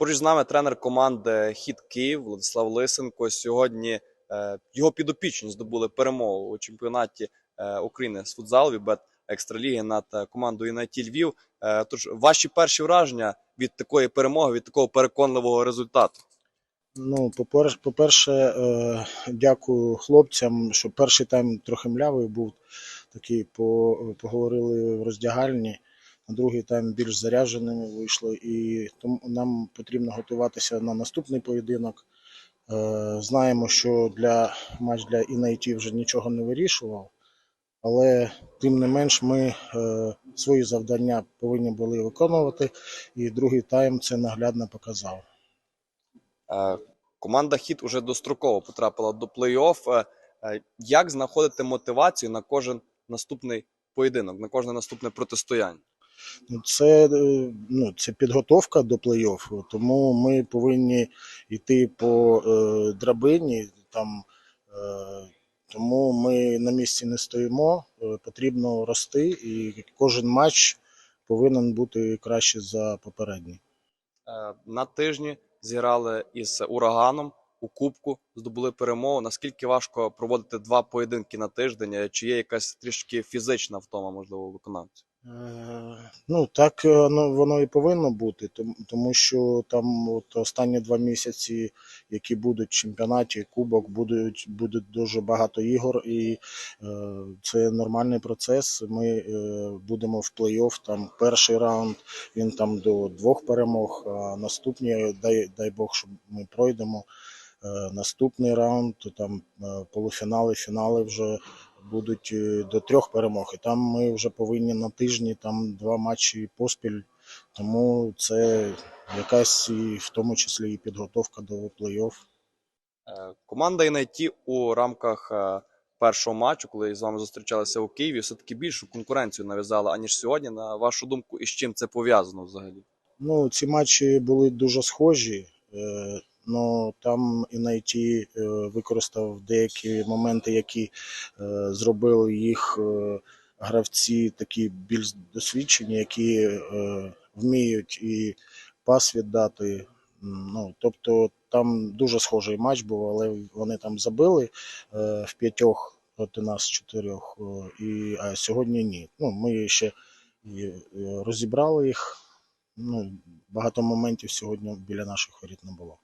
Поруч з нами тренер команди Хіт Київ Владислав Лисенко. Сьогодні е, його підопічні здобули перемогу у чемпіонаті е, України з футзалу Вібет Екстраліги над е, командою «Найті Львів. Тож ваші перші враження від такої перемоги, від такого переконливого результату. Ну, по-перше, по-перше, е, дякую хлопцям, що перший тайм трохи млявий був такий, по, поговорили в роздягальні. Другий тайм більш зарядженими вийшли, і тому нам потрібно готуватися на наступний поєдинок. Е, знаємо, що для матч для Інайті вже нічого не вирішував, але тим не менш ми е, свої завдання повинні були виконувати, і другий тайм це наглядно показав. Е, Команда Хіт уже достроково потрапила до плей-офф. Як знаходити мотивацію на кожен наступний поєдинок, на кожне наступне протистояння? Це, е, ну, це підготовка до плей-офф, тому ми повинні йти по е, драбині. Там, е, тому ми на місці не стоїмо, е, потрібно рости, і кожен матч повинен бути краще за попередній. Е, На тижні зіграли із ураганом у Кубку, здобули перемогу. Наскільки важко проводити два поєдинки на тиждень? Чи є якась трішки фізична втома, можливо, виконавців? Е, Ну, так е, ну, воно і повинно бути, тому, що там от останні два місяці, які будуть в чемпіонаті, кубок, будуть, буде дуже багато ігор, і е, це нормальний процес. Ми е, будемо в плей-офф, там перший раунд, він там до двох перемог, а наступні, дай, дай Бог, щоб ми пройдемо. Е, наступний раунд, там е, полуфінали, фінали вже будуть е, до трьох перемог. І там ми вже повинні на тижні там два матчі поспіль. Тому це якась і в тому числі і підготовка до плей-офф. Е, Команда «Інайті» у рамках е, першого матчу, коли з вами зустрічалися у Києві, все-таки більшу конкуренцію нав'язала, аніж сьогодні. На вашу думку, і з чим це пов'язано взагалі? Ну, ці матчі були дуже схожі. Е, Ну там і найти використав деякі моменти, які е, зробили їх е, гравці, такі більш досвідчені, які е, вміють і пас віддати. Ну, тобто там дуже схожий матч був, але вони там забили в п'ятьох проти нас чотирьох. І, а сьогодні ні. Ну, ми ще розібрали їх. Ну, багато моментів сьогодні біля наших воріт не було.